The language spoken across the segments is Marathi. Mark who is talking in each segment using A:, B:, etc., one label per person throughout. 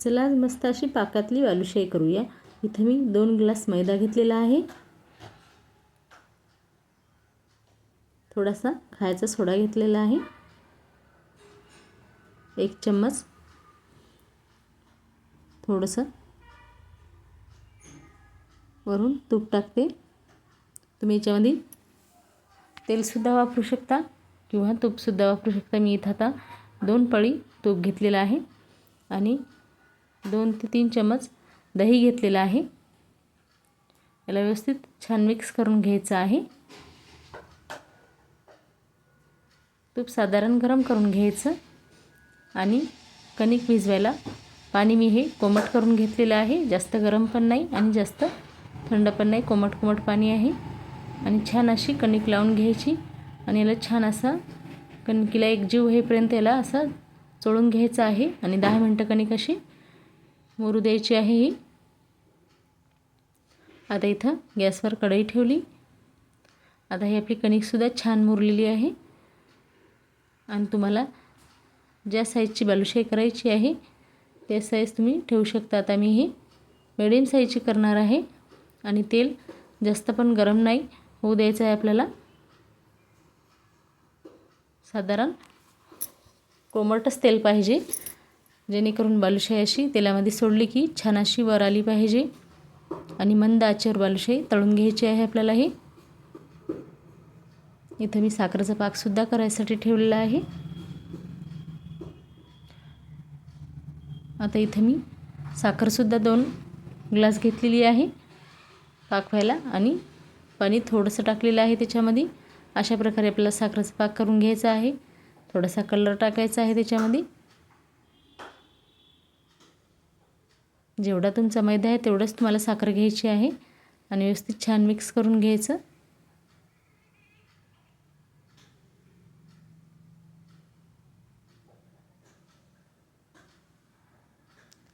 A: चला आज मस्त अशी पाकातली वालुशाही करूया. इथं मी दोन ग्लास मैदा घेतलेला आहे. थोडासा खायचा सोडा घेतलेला आहे. एक चम्मच थोडंसं वरून तूप टाकते. तुम्ही याच्यामध्ये तेलसुद्धा वापरू शकता किंवा तूपसुद्धा वापरू शकता. मी इथं आता दोन पळी तूप घेतलेलं आहे. आणि दोन ते तीन चम्मच दही घेतलेलं आहे. याला व्यवस्थित छान मिक्स करून घ्यायचं आहे. तूप साधारण गरम करून घ्यायचं आणि कणिक भिजवायला पाणी मी हे कोमट करून घेतलेलं आहे. जास्त गरम पण नाही आणि जास्त थंड पण नाही. कोमट कोमट पाणी आहे. आणि छान अशी कणिक लावून घ्यायची आणि याला छान असा कणकीला एक जीव होईपर्यंत याला असा चोळून घ्यायचं आहे. आणि दहा मिनटं कणिक अशी मोरू द्यायची आहे ही. आता इथं गॅसवर कढई ठेवली. आता ही आपली कणिकसुद्धा छान मुरलेली आहे. आणि तुम्हाला ज्या साईजची बालुशाही करायची आहे त्या साईज तुम्ही ठेवू शकता. आता मी ही मिडियम साईजची करणार आहे. आणि तेल जास्त पण गरम नाही होऊ द्यायचं आहे आपल्याला. साधारण कोमटच तेल पाहिजे. जेणेकरून बालुशाही अशी तेलामध्ये सोडली की छान अशी वर आली पाहिजे. आणि मंद आचेवर बालुशाही तळून घ्यायची आहे आपल्याला ही. इथं मी साखरेचा पाकसुद्धा करायसाठी ठेवलेला आहे. आता इथं मी साखरसुद्धा दोन ग्लास घेतलेली आहे पाक व्हायला. आणि पाणी थोडंसं टाकलेलं आहे त्याच्यामध्ये. अशा प्रकारे आपल्याला साखरेचा पाक करून घ्यायचा आहे. थोडासा कलर टाकायचा आहे त्याच्यामध्ये. जेवढा तुमचा मैदा आहे तेवढंच तुम्हाला साखर घ्यायची आहे. आणि व्यवस्थित छान मिक्स करून घ्यायचं.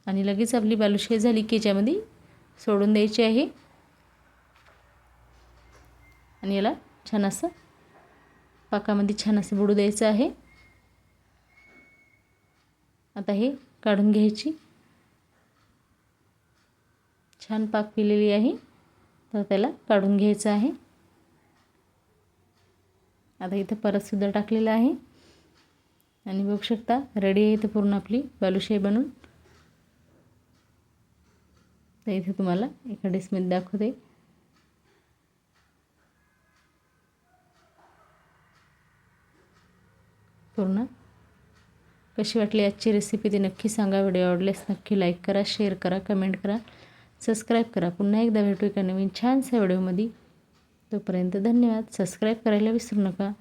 A: आणि लगेच आपली बालुशाही झाली की याच्यामध्ये सोडून द्यायची आहे. आणि याला छान असं पाकामध्ये छान असं बुडू द्यायचं आहे. आता हे काढून घ्यायची. छान पाक पिलेली आहे. तर त्याला काढून घ्यायचं आहे. आता इथं परतसुद्धा टाकलेलं आहे. आणि बघू शकता रेडी आहे इथं पूर्ण आपली बालुशाही बनून. तर इथे तुम्हाला एका डिशमध्ये दाखवते. पूर्ण. कशी वाटली आजची रेसिपी ती नक्की सांगा. व्हिडिओ आवडल्यास नक्की लाईक करा शेअर करा कमेंट करा. सबस्क्राईब करा. पुन्हा एकदा भेटू एका नवीन छानशा व्हिडिओमध्ये. तोपर्यंत धन्यवाद. सबस्क्राईब करायला विसरू नका.